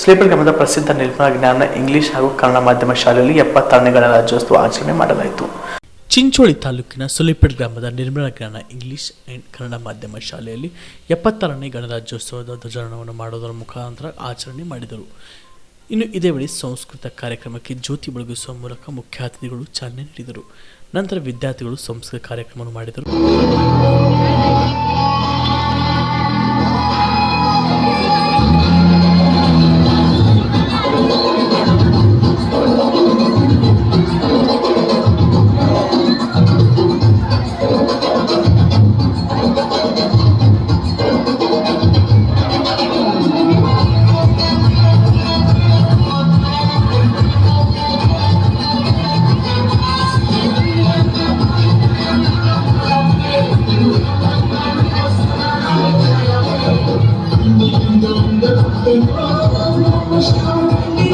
ಸ್ಲೇಪಲ್ ಗ್ರಾಮದ ಪ್ರಸಿದ್ಧ ನಿರ್ಮಲ ಜ್ಞಾನ ಇಂಗ್ಲಿಷ್ ಹಾಗೂ ಕನ್ನಡ ಮಾಧ್ಯಮ ಶಾಲೆಯಲ್ಲಿ ಎಪ್ಪತ್ತಾರನೇ ಗಣರಾಜ್ಯೋತ್ಸವ ಆಚರಣೆ ಮಾಡಲಾಯಿತು. ಚಿಂಚೋಳಿ ತಾಲೂಕಿನ ಸುಲಿಪೇಟ್ ಗ್ರಾಮದ ನಿರ್ಮಲಾ ಜ್ಞಾನ ಇಂಗ್ಲಿಷ್ ಆ್ಯಂಡ್ ಕನ್ನಡ ಮಾಧ್ಯಮ ಶಾಲೆಯಲ್ಲಿ ಎಪ್ಪತ್ತಾರನೇ ಗಣರಾಜ್ಯೋತ್ಸವದ ಧ್ವಜಾರೋಹಣವನ್ನು ಮಾಡುವುದರ ಮುಖಾಂತರ ಆಚರಣೆ ಮಾಡಿದರು. ಇನ್ನು ಇದೇ ವೇಳೆ ಸಂಸ್ಕೃತ ಕಾರ್ಯಕ್ರಮಕ್ಕೆ ಜ್ಯೋತಿ ಬೆಳಗಿಸುವ ಮೂಲಕ ಮುಖ್ಯ ಅತಿಥಿಗಳು ಚಾಲನೆ ನೀಡಿದರು. ನಂತರ ವಿದ್ಯಾರ್ಥಿಗಳು ಸಂಸ್ಕೃತ ಕಾರ್ಯಕ್ರಮವನ್ನು ಮಾಡಿದರು.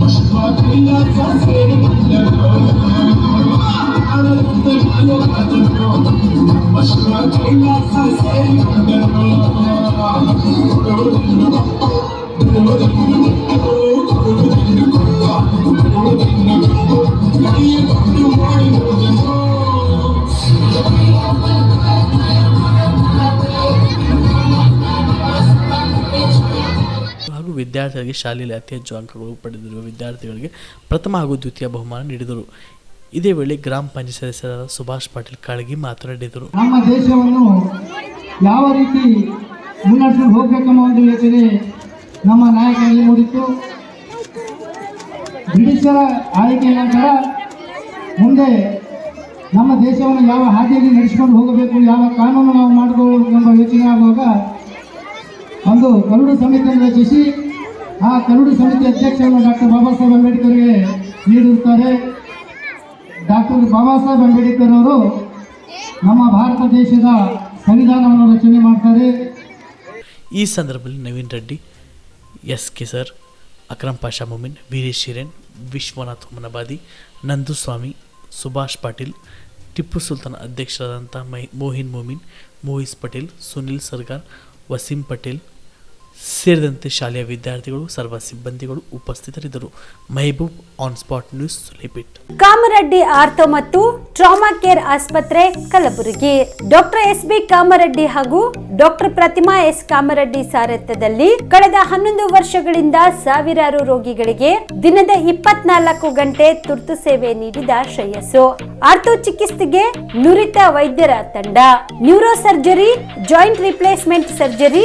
Başıma kıyarsan seni Aralıkta yok acım yok Başıma kıyarsan seni ವಿದ್ಯಾರ್ಥಿಗಳಿಗೆ ಶಾಲೆಯಲ್ಲಿ ಅತಿ ಹೆಚ್ಚು ಅಂಕಗಳು ಪಡೆದಿರುವ ವಿದ್ಯಾರ್ಥಿಗಳಿಗೆ ಪ್ರಥಮ ಹಾಗೂ ದ್ವಿತೀಯ ಬಹುಮಾನ ನೀಡಿದರು. ಇದೇ ವೇಳೆ ಗ್ರಾಮ ಪಂಚಾಯತ್ ಸದಸ್ಯರಾದ ಸುಭಾಷ್ ಪಾಟೀಲ್ ಕಾಳಗಿ ಮಾತನಾಡಿದರು. ನಮ್ಮ ದೇಶವನ್ನು ಯಾವ ರೀತಿ ಮುನ್ನಡೆಸಲು ಹೋಗ್ಬೇಕೆಂಬ ಒಂದು ಯೋಚನೆ ನಮ್ಮ ನಾಯಕರಲ್ಲಿ ಮೂಡಿತ್ತು. ಬ್ರಿಟಿಷರ ಆಳ್ವಿಕೆಯ ನಂತರ ಮುಂದೆ ನಮ್ಮ ದೇಶವನ್ನು ಯಾವ ಹಾದಿಯಲ್ಲಿ ನಡೆಸಿಕೊಂಡು ಹೋಗಬೇಕು, ಯಾವ ಕಾನೂನು ನಾವು ಮಾಡಿಕೊಳ್ಳಬೇಕು ಎಂಬ ಯೋಚನೆ ಆಗುವಾಗ ಒಂದು ಕರಡು ಸಮಿತಿಯನ್ನು ರಚಿಸಿ, ಆ ಕರಡು ಸಮಿತಿ ಅಧ್ಯಕ್ಷರನ್ನು ಡಾಕ್ಟರ್ ಬಾಬಾ ಸಾಹೇಬ್ ಅಂಬೇಡ್ಕರ್ಗೆ ನೀಡಿರುತ್ತಾರೆ. ಡಾಕ್ಟರ್ ಬಾಬಾ ಸಾಹೇಬ್ ಅಂಬೇಡ್ಕರ್ ಅವರು ನಮ್ಮ ಭಾರತ ದೇಶದ ಸಂವಿಧಾನವನ್ನು ರಚನೆ ಮಾಡ್ತಾರೆ. ಈ ಸಂದರ್ಭದಲ್ಲಿ Naveen Reddy, S K sir Akram Pasha Momin, Veeresh Hiren, Vishwanath Humnabadi Nanduswamy Subhash Patil, Tipu Sultan ಅಧ್ಯಕ್ಷರಾದಂಥ ಮೈ ಮೋಹಿನ್ ಮೊಮಿನ್, ಮೋಹಿಸ್ ಪಟೇಲ್, ಸುನಿಲ್ ಸರ್ಗಾರ್ ವಸೀಂ ಪಟೇಲ್ ಸೇರಿದಂತೆ ಶಾಲೆಯ ವಿದ್ಯಾರ್ಥಿಗಳು, ಸರ್ವ ಸಿಬ್ಬಂದಿಗಳು ಉಪಸ್ಥಿತರಿದ್ದರು. ಮೈಬೂಬ್ ಆನ್ ಸ್ಪಾಟ್ ನ್ಯೂಸ್ ಲಿಪಿಟ್ ಕಾಮರೆಡ್ಡಿ ಆರ್ಥೋ ಮತ್ತು ಟ್ರಾಮಾ ಕೇರ್ ಆಸ್ಪತ್ರೆ, Kalaburagi. Doctor S B Kamareddy ಹಾಗೂ ಡಾಕ್ಟರ್ ಪ್ರತಿಮಾ ಎಸ್ ಕಾಮರೆಡ್ಡಿ ಸಾರಥ್ಯದಲ್ಲಿ ಕಳೆದ ಹನ್ನೊಂದು ವರ್ಷಗಳಿಂದ ಸಾವಿರಾರು ರೋಗಿಗಳಿಗೆ ದಿನದ ಇಪ್ಪತ್ನಾಲ್ಕು ಗಂಟೆ ತುರ್ತು ಸೇವೆ ನೀಡಿದ ಶ್ರೇಯಸ್ಸು. ಆರ್ಥೋ ಚಿಕಿತ್ಸೆಗೆ ನುರಿತ ವೈದ್ಯರ ತಂಡ. Neuro surgery, joint replacement surgery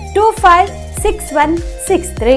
two five six one six three